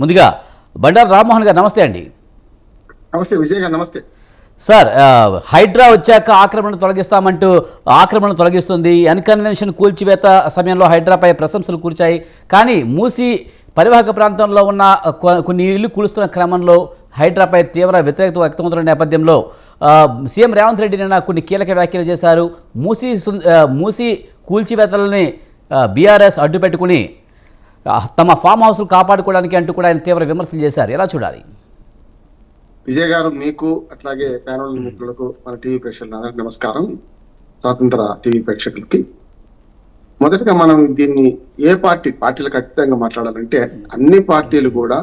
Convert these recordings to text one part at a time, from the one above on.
ముందుగా బండారు రామ్మోహన్ గారు నమస్తే అండి. నమస్తే విజయ్ గారు నమస్తే. సార్ హైడ్రా వచ్చాక ఆక్రమణ తొలగిస్తామంటూ ఆక్రమణ తొలగిస్తుంది. అన్కన్వెన్షన్ కూల్చివేత సమయంలో హైడ్రాపై ప్రశంసలు కూర్చాయి. కానీ మూసి పరివాహక ప్రాంతంలో ఉన్న కొన్ని ఇల్లు కూలుస్తున్న క్రమంలో హైడ్రాపై తీవ్ర వ్యతిరేకత వ్యక్తమవుతున్న నేపథ్యంలో సీఎం రేవంత్ రెడ్డి నిన్న కొన్ని కీలక వ్యాఖ్యలు చేశారు. మూసి మూసి కూల్చివేతలని బీఆర్ఎస్ అడ్డుపెట్టుకుని తమ ఫామ్ హౌస్లు కాపాడుకోవడానికి అంటూ కూడా ఆయన తీవ్ర విమర్శలు చేశారు. ఎలా చూడాలి? విజయ్ గారు మీకు అట్లాగే ప్యానల్ మిత్రులకు మన టీవీ ప్రేక్షకులందరికీ నమస్కారం. స్వాతంత్ర టీవీ ప్రేక్షకులకి. మొదటగా మనం దీన్ని ఏ పార్టీ పార్టీలు ఖచ్చితంగా మాట్లాడాలంటే అన్ని పార్టీలు కూడా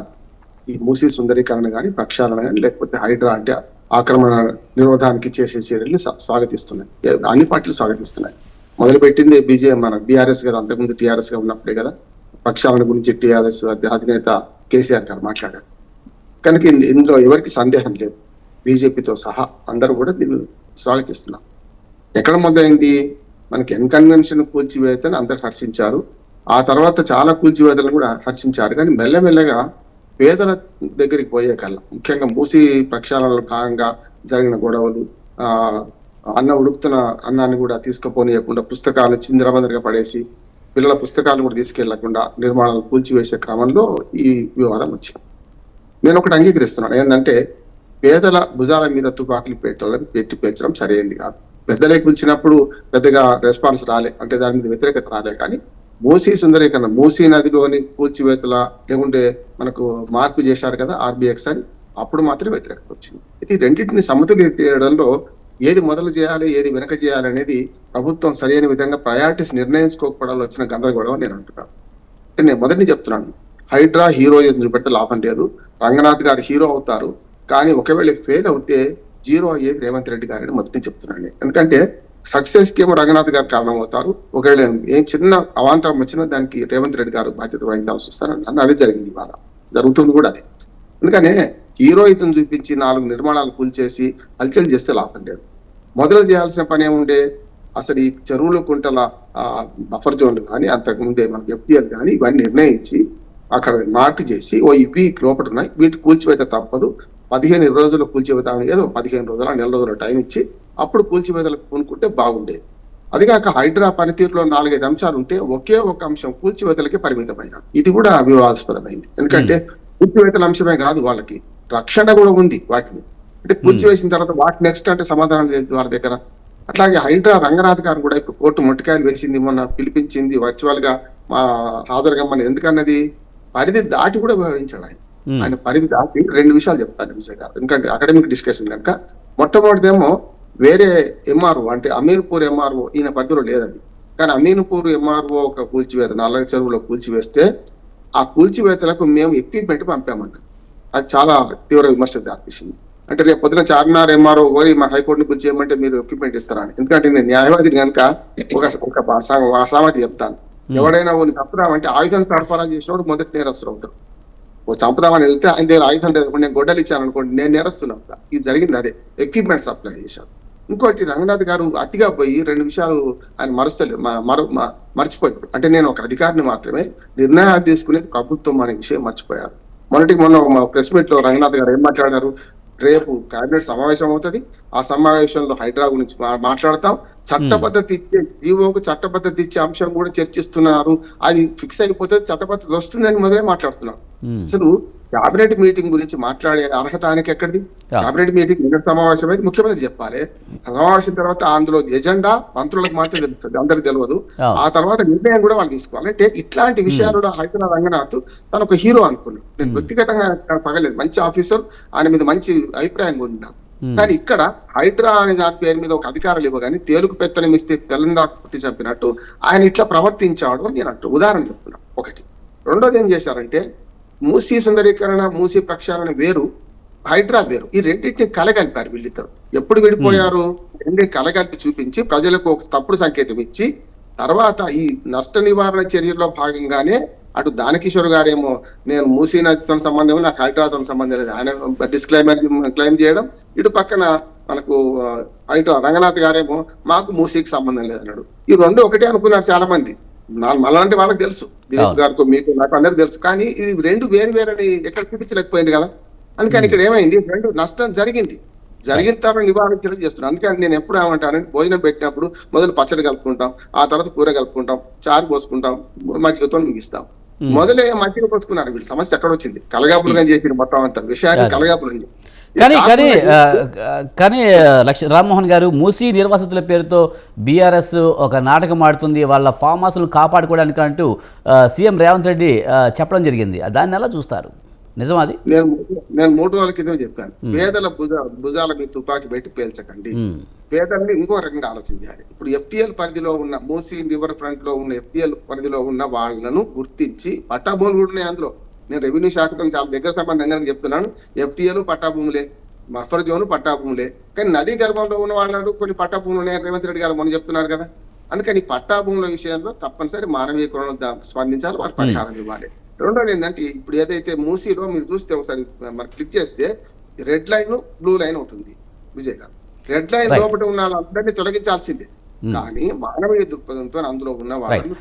ఈ మూసీ సుందరీకరణ కానీ ప్రక్షాళన కానీ లేకపోతే హైడ్రా అంటే ఆక్రమణ నిరోధానికి చేసే చర్యల్ని స్వాగతిస్తున్నాయి. అన్ని పార్టీలు స్వాగతిస్తున్నాయి. మొదలుపెట్టింది బీజే మన బీఆర్ఎస్ గారు అంతకుముందు టీఆర్ఎస్గా ఉన్నప్పుడే కదా. పక్షాల గురించి టీఆర్ఎస్ అధినేత కేసీఆర్ గారు మాట్లాడారు. కనుక ఇందులో ఎవరికి సందేహం లేదు. బీజేపీతో సహా అందరూ కూడా దీన్ని స్వాగతిస్తున్నారు. ఎక్కడ మొదలైంది? మనకి ఎన్కన్వెన్షన్ కూల్చివేతను అందరు హర్షించారు. ఆ తర్వాత చాలా కూల్చివేతలు కూడా హర్షించారు. కానీ మెల్లమెల్లగా పేదల దగ్గరికి పోయే కల్లా ముఖ్యంగా మూసి ప్రక్షాళనలో భాగంగా జరిగిన గొడవలు ఆ అన్న ఉడుకుతున్న అన్నాన్ని కూడా తీసుకుపోనీయకుండా పుస్తకాలు చిందరబందరగా పడేసి పిల్లల పుస్తకాలు కూడా తీసుకెళ్ళకుండా నిర్మాణాలు కూల్చివేసే క్రమంలో ఈ వివాదం వచ్చింది. నేను ఒకటి అంగీకరిస్తున్నాను. ఏంటంటే పేదల భుజాల మీద తుపాకులు పెట్టాలని పెట్టి పెంచడం సరైనది కాదు. పెద్దలే కూల్చినప్పుడు పెద్దగా రెస్పాన్స్ రాలే. అంటే దాని మీద వ్యతిరేకత రాలే. కానీ మూసీ సుందరీకరణ మూసీ నదిలోని కూల్చివేతల లేకుంటే మనకు మార్పు చేశారు కదా ఆర్బిఎక్స్ అని అప్పుడు మాత్రమే వ్యతిరేకత వచ్చింది. ఇది రెండింటిని సమతుల్య చేయడంలో ఏది మొదలు చేయాలి ఏది వెనక చేయాలి అనేది ప్రభుత్వం సరైన విధంగా ప్రయారిటీస్ నిర్ణయించుకోకపోవడంలో వచ్చిన గందరగోళం నేను అంటున్నాను. అంటే నేను మొదటి చెప్తున్నాను. హైడ్రా హీరో పెడితే లాభం లేదు. రంగనాథ్ గారు హీరో అవుతారు. కానీ ఒకవేళ ఫెయిల్ అవుతే జీరో అయ్యేది రేవంత్ రెడ్డి గారని మొదటి చెప్తున్నాను ఎందుకంటే సక్సెస్కి ఏమో రంగనాథ్ గారు కారణం అవుతారు. ఒకవేళ ఏం చిన్న అవాంతరం వచ్చినా దానికి రేవంత్ రెడ్డి గారు బాధ్యత వహించాల్సి వస్తారని అన్న అదే జరిగింది ఇవాళ. జరుగుతుంది కూడా అదే. అందుకనే హీరోయిజం చూపించి నాలుగు నిర్మాణాలు కూల్చేసి హల్చల్ చేస్తే లాభం లేదు. మొదలు చేయాల్సిన పని ఏముండే? అసలు ఈ చెరువులు కుంటల బఫర్ జోన్లు కానీ అంతకుముందే మనకి ఎఫ్టీఎల్ కానీ ఇవన్నీ నిర్ణయించి అక్కడ నాటు చేసి ఓ ఈ వీక్ లోపల ఉన్నాయి. వీటి కూల్చివేత తప్పదు. పదిహేను రోజులు కూల్చివేత అని ఏదో పదిహేను రోజుల నెల రోజుల టైం ఇచ్చి అప్పుడు కూల్చివేతలకు కొనుక్కుంటే బాగుండేది అది కాక హైడ్రా పనితీరులో నాలుగైదు అంశాలు ఉంటే ఒకే ఒక అంశం కూల్చివేతలకే పరిమితమయ్యారు ఇది కూడా వివాదాస్పదమైంది. ఎందుకంటే కూల్చివేతల అంశమే కాదు వాళ్ళకి. రక్షణ కూడా ఉంది వాటిని. అంటే కూల్చివేసిన తర్వాత వాటి నెక్స్ట్ అంటే సమాధానం లేదు వాళ్ళ దగ్గర. అట్లాగే హైడ్రా రంగనాథ్ గారు కూడా ఇప్పుడు కోర్టు మొట్టికాయలు వేసింది మొన్న పిలిపించింది వర్చువల్గా మా హాజరుగమ్మని. ఎందుకన్నది? పరిధి దాటి కూడా వ్యవహరించాడు ఆయన. ఉమ్, ఆయన పరిధి దాటి రెండు విషయాలు చెప్తాను విజయ్ గారు. ఎందుకంటే అకాడమిక్ డిస్కషన్ కనుక మొట్టమొదటిదేమో వేరే ఎంఆర్ఓ అంటే అమీన్పూర్ ఎంఆర్ఓ ఈయన పరిధిలో లేదండి. కానీ అమీన్పూర్ ఎంఆర్ఓ ఒక కూల్చివేత నల్ల చెరువులో కూల్చివేస్తే ఆ కూల్చివేతలకు మేము ఎక్విప్మెంట్ పంపామన్నా అది చాలా తీవ్ర విమర్శ దారితీసింది అంటే రేపు పొద్దున చార్మినార్ ఎంఆర్ఓ పోయి మా హైకోర్టుని పిలిచి చేయమంటే మీరు ఎక్విప్మెంట్ ఇస్తారని. ఎందుకంటే నేను న్యాయవాదిని కనుక ఒక ఒక అసామతి చెప్తాను. ఎవడైనా ఓని చంపుదామంటే ఆయుధం సరఫరా చేసినప్పుడు మొదటి నేరస్తులు అవుతారు ఓ చంపుదామని వెళ్తే ఆయన దగ్గర ఆయుధం లేదు. నేను గొడ్డలు ఇచ్చాను అనుకోండి నేను నేరస్తున్నా. ఇది జరిగింది అదే. ఎక్విప్మెంట్ సప్లై చేశాను ఇంకోటి రంగనాథ్ గారు అతిగా పోయి రెండు విషయాలు ఆయన మరుస్తలే మరు మర్చిపోయారు అంటే నేను ఒక అధికారిని మాత్రమే నిర్ణయాలు తీసుకునేది ప్రభుత్వం అనే విషయం మర్చిపోయారు మొన్నటి మొన్న ప్రెస్ మీట్లో రంగనాథ్ గారు ఏం మాట్లాడారు? రేపు కేబినెట్ సమావేశం అవుతుంది. ఆ సమావేశంలో హైడ్రా గురించి మాట్లాడతాం. చట్టబద్ధత ఇచ్చే జీవోకు చట్టబద్ధత ఇచ్చే అంశం కూడా చర్చిస్తున్నారు. అది ఫిక్స్ అయిపోతే చట్టబద్ధత వస్తుందని మొదలే మాట్లాడుతున్నారు అసలు కేబినెట్ మీటింగ్ గురించి మాట్లాడే అర్హత ఆయనకి ఎక్కడిది. కేబినెట్ మీటింగ్ నిన్నటి సమావేశం అయితే ముఖ్యమంత్రి చెప్పాలి. సమావేశం తర్వాత అందులో ఎజెండా మంత్రులకు మాత్రం తెలుస్తుంది అందరికి తెలియదు. ఆ. తర్వాత నిర్ణయం కూడా వాళ్ళు తీసుకోవాలి. అంటే ఇట్లాంటి విషయాలలో హైదరాబాద్ రంగనాథ్ తను ఒక హీరో అనుకున్నాను నేను వ్యక్తిగతంగా పగలేదు. మంచి ఆఫీసర్ ఆయన మీద మంచి అభిప్రాయం ఉమ్, కానీ ఇక్కడ హైడ్రా అనే దాని పేరు మీద ఒక అధికారులు ఇవ్వగానే తేలుకు పెత్తనం ఇస్తే తెలంగాణ పుట్టి చంపినట్టు ఆయన ఇట్లా ప్రవర్తించాడు అని నేను అంటూ ఉదాహరణ చెప్తున్నా. ఒకటి. రెండోది ఏం చేశారంటే మూసీ సుందరీకరణ మూసీ ప్రక్షాళన వేరు హైడ్రా వేరు. ఈ రెండింటిని కలగలిపారు వీళ్ళిద్దరు. ఎప్పుడు విడిపోయారు? రెండింటిని కలగలిపి చూపించి ప్రజలకు ఒక తప్పుడు సంకేతం ఇచ్చి తర్వాత ఈ నష్ట నివారణ చర్యల్లో భాగంగానే అటు దానకిషోర్ గారేమో నేను మూసీ నదితో సంబంధం నాకు హైడ్రాతో సంబంధం లేదు. ఆయన డిస్క్లైమర్ క్లెయిమ్ చేయడం. ఇటు పక్కన మనకు హైడ్రా రంగనాథ్ గారేమో మాకు మూసీకి సంబంధం లేదన్నాడు. ఈ రెండు ఒకటే అనుకున్నారు చాలా మంది అలాంటి వాళ్ళకి తెలుసు. దిలీప్. గారికి మీకు నాకు అందరికి తెలుసు. కానీ ఇది రెండు వేరు వేరని ఎక్కడ చూపించలేకపోయింది కదా. అందుకని ఇక్కడ ఏమైంది? రెండు నష్టం జరిగింది. జరిగిన తర్వాత నివారించడం చేస్తున్నాం. అందుకని నేను ఎప్పుడు ఏమంటానంటే భోజనం పెట్టినప్పుడు మొదలు పచ్చడి కలుపుకుంటాం ఆ తర్వాత కూర కలుపుకుంటాం చారు పోసుకుంటాం మజ్జిగతో ముగిస్తాం. మొదలే మజ్జిగ పోసుకున్నారు. వీళ్ళు సమస్య ఎక్కడ వచ్చింది కలగాపులుగా చేసిన మొత్తం అంతా. విషయాన్ని. కలగాపులం కానీ కానీ కానీ లక్ష రామ్మోహన్ గారు మూసీ నిర్వాసితుల పేరుతో బీఆర్ఎస్ ఒక నాటకం ఆడుతుంది వాళ్ళ ఫామ్ హౌస్లు కాపాడుకోవడానికి అంటూ సీఎం రేవంత్ రెడ్డి చెప్పడం జరిగింది. దాన్ని ఎలా చూస్తారు? నిజం అది? నేను నేను మూడు రోజుల క్రితం చెప్పాను. పేదల భుజ భుజాల మీద తుపాకి పెట్టి పేల్చకండి. పేదల్ని ఇంకో రకంగా ఆలోచించాలి ఇప్పుడు ఎఫ్టిఎల్ పరిధిలో ఉన్న మూసీ రివర్ ఫ్రంట్లో ఉన్న ఎఫ్టిఎల్ పరిధిలో ఉన్న వాళ్ళను గుర్తించి పట్టాభూములు కూడా ఉన్నాయి అందులో. నేను రెవెన్యూ శాఖతో చాలా దగ్గర సంబంధంగా చెప్తున్నాను. ఎఫ్టిఎల్ పట్టాభూములే బఫర్ జోన్ పట్టాభూములే. కానీ నదీ గర్భంలో ఉన్న వాళ్ళు కొన్ని పట్టాభూములు ఉన్నాయి రేవంత్ రెడ్డి గారు మొన్న చెప్తున్నారు కదా. అందుకని పట్టాభూముల విషయంలో తప్పనిసరి దా- స్పందించాలి వారికి పరిహారం ఇవ్వాలి. రెండోది ఏంటంటే ఇప్పుడు ఏదైతే మూసీలో మీరు చూస్తే ఒకసారి మనం క్లిక్ చేస్తే రెడ్ లైన్ బ్లూ లైన్ ఉంటుంది విజయ్ గారు. Red line. లోపల ఉన్న వాళ్ళందరినీ తొలగించాల్సిందే. కానీ మానవీయ దృక్పథంతో అందులో ఉన్న వాళ్ళని